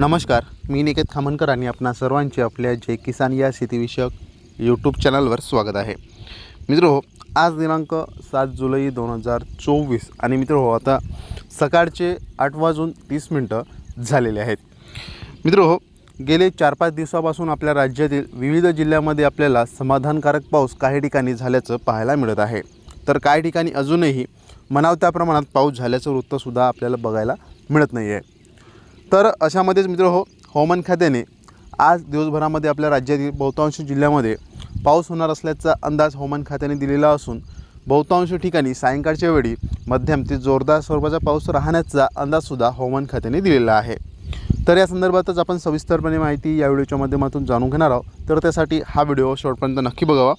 नमस्कार मी निकेत खामनकर आणि आपणा सर्वांचे आपल्या जय किसान या शेतीविषयक यूट्यूब चॅनलवर स्वागत आहे. मित्र आज दिनांक सात जुलै दोन हजार चोवीस आणि मित्र हो आता सकाळचे आठ वाजून तीस मिनटं झालेले आहेत. मित्रो हो, गेले चार पाच दिवसापासून आपल्या राज्यातील विविध जिल्ह्यामध्ये आपल्याला समाधानकारक पाऊस काही ठिकाणी झाल्याचं पाहायला मिळत आहे. तर काही ठिकाणी अजूनही मनाव त्या प्रमाणात पाऊस झाल्याचं वृत्तसुद्धा आपल्याला बघायला मिळत नाही आहे तर अशामध्येच मित्र हो हवामान खात्याने आज दिवसभरामध्ये आपल्या राज्यातील बहुतांश जिल्ह्यामध्ये पाऊस होणार असल्याचा अंदाज हवामान खात्याने दिलेला असून बहुतांश ठिकाणी सायंकाळच्या वेळी मध्यम ते जोरदार स्वरूपाचा पाऊस राहण्याचा अंदाजसुद्धा हवामान खात्याने दिलेला आहे. तर या संदर्भातच आपण सविस्तरपणे माहिती या व्हिडिओच्या माध्यमातून जाणून घेणार आहोत. तर त्यासाठी हा व्हिडिओ शेवटपर्यंत नक्की बघावा.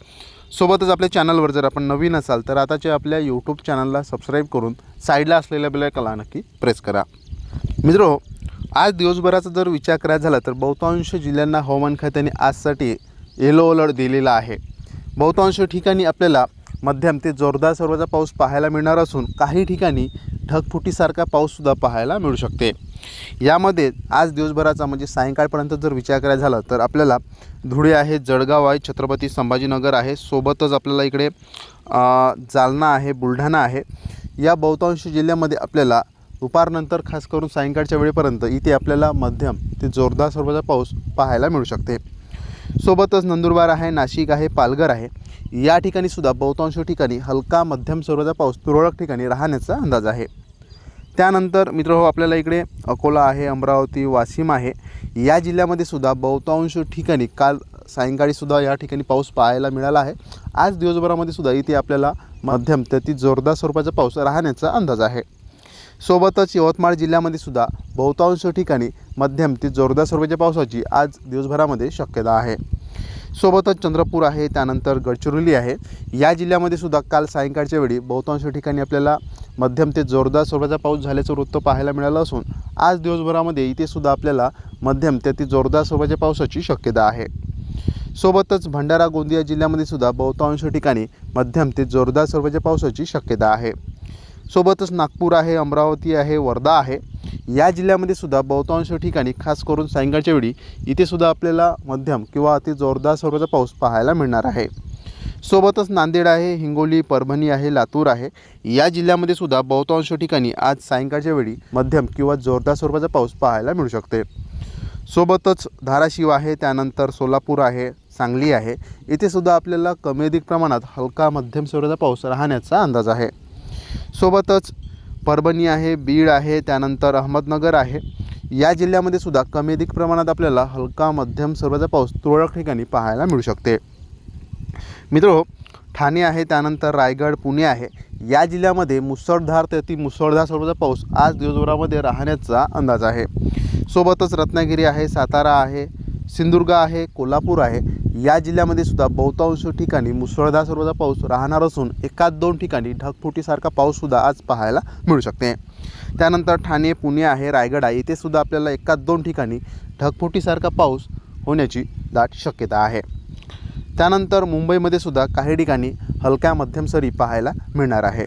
सोबतच आपल्या चॅनलवर जर आपण नवीन असाल तर आताच्या आपल्या यूट्यूब चॅनलला सबस्क्राईब करून साईडला असलेल्या बेलायकला नक्की प्रेस करा. मित्र हो, आज दिवसभराचा जर विचार करायचा झाला तर बहुतांश जिल्ह्यांना हवामान खात्याने आजसाठी येलो अलर्ट दिलेला आहे. बहुतांश ठिकाणी आपल्याला मध्यम ते जोरदार सर्वाचा पाऊस पाहायला मिळणार असून काही ठिकाणी ढगफुटीसारखा पाऊससुद्धा पाहायला मिळू शकते. यामध्ये आज दिवसभराचा म्हणजे सायंकाळपर्यंत जर विचार करायचा झाला तर आपल्याला धुळे आहे जळगाव आहे छत्रपती संभाजीनगर आहे सोबतच आपल्याला इकडे जालना आहे बुलढाणा आहे. या बहुतांश जिल्ह्यामध्ये आपल्याला दुपारनंतर खास करून सायंकाळच्या वेळेपर्यंत इथे आपल्याला मध्यम ते जोरदार स्वरूपाचा पाऊस पाहायला मिळू शकते. सोबतच नंदुरबार आहे नाशिक आहे पालघर आहे. या ठिकाणी सुद्धा बहुतांश ठिकाणी हलका मध्यम स्वरूपाचा पाऊस तुरळक ठिकाणी राहण्याचा अंदाज आहे. त्यानंतर मित्र हो आपल्याला इकडे अकोला आहे अमरावती वाशिम आहे. या जिल्ह्यामध्ये सुद्धा बहुतांश ठिकाणी काल सायंकाळी सुद्धा या ठिकाणी पाऊस पाहायला मिळाला आहे. आज दिवसभरामध्ये सुद्धा इथे आपल्याला मध्यम ते ती जोरदार स्वरूपाचा पाऊस राहण्याचा अंदाज आहे. सोबतच यवतमाळ जिल्ह्यामध्ये सुद्धा बहुतांश ठिकाणी मध्यम ते जोरदार स्वरूपाच्या पावसाची आज दिवसभरामध्ये शक्यता आहे. सोबतच चंद्रपूर आहे त्यानंतर गडचिरोली आहे. या जिल्ह्यामध्ये सुद्धा काल सायंकाळच्या वेळी बहुतांश ठिकाणी आपल्याला मध्यम ते जोरदार स्वरूपाचा पाऊस झाल्याचं वृत्त पाहायला मिळालं असून आज दिवसभरामध्ये इथे सुद्धा आपल्याला मध्यम ते ती जोरदार स्वरूपाच्या पावसाची शक्यता आहे. सोबतच भंडारा गोंदिया जिल्ह्यामध्ये सुद्धा बहुतांश ठिकाणी मध्यम ते जोरदार स्वरूपाच्या पावसाची शक्यता आहे. सोबतच नागपूर आहे अमरावती आहे वर्धा आहे. या जिल्ह्यामध्ये सुद्धा बहुतांश ठिकाणी खास करून सायंकाळच्या वेळी इथे सुद्धा आपल्याला मध्यम किंवा अति जोरदार स्वरूपाचा पाऊस पाहायला मिळणार आहे. सोबतच नांदेड आहे हिंगोली परभणी आहे लातूर आहे. या जिल्ह्यामध्ये सुद्धा बहुतांश ठिकाणी आज सायंकाळच्या वेळी मध्यम किंवा जोरदार स्वरूपाचा पाऊस पाहायला मिळू शकते. सोबतच धाराशिव आहे त्यानंतर सोलापूर आहे सांगली आहे. इथे सुद्धा आपल्याला कमी अधिक प्रमाणात हलका मध्यम स्वरूपाचा पाऊस राहण्याचा अंदाज आहे. सोबतच परभणी आहे बीड आहे त्यानंतर अहमदनगर आहे. या जिल्ह्यामध्ये सुद्धा कमी अधिक प्रमाणात आपल्याला हलका मध्यम स्वरूपाचा पाऊस तुरळक ठिकाणी पाहायला मिळू शकते. मित्र ठाणे आहे त्यानंतर रायगड पुणे आहे. या जिल्ह्यामध्ये मुसळधार ते अति मुसळधार स्वरूपाचा पाऊस आज दिवसभरामध्ये राहण्याचा अंदाज आहे. सोबतच रत्नागिरी आहे सातारा आहे सिंधुदुर्ग आहे कोल्हापूर आहे. या जिल्ह्यामध्ये सुद्धा बहुतांश ठिकाणी मुसळधार स्वरूपाचा पाऊस राहणार असून एकाच दोन ठिकाणी ढगफुटीसारखा पाऊससुद्धा आज पाहायला मिळू शकते. त्यानंतर ठाणे पुणे आहे रायगड आहे इथे सुद्धा आपल्याला एकाच दोन ठिकाणी ढगफुटीसारखा पाऊस होण्याची दाट शक्यता आहे. त्यानंतर मुंबईमध्ये सुद्धा काही ठिकाणी हलक्या मध्यम सरी पाहायला मिळणार आहे.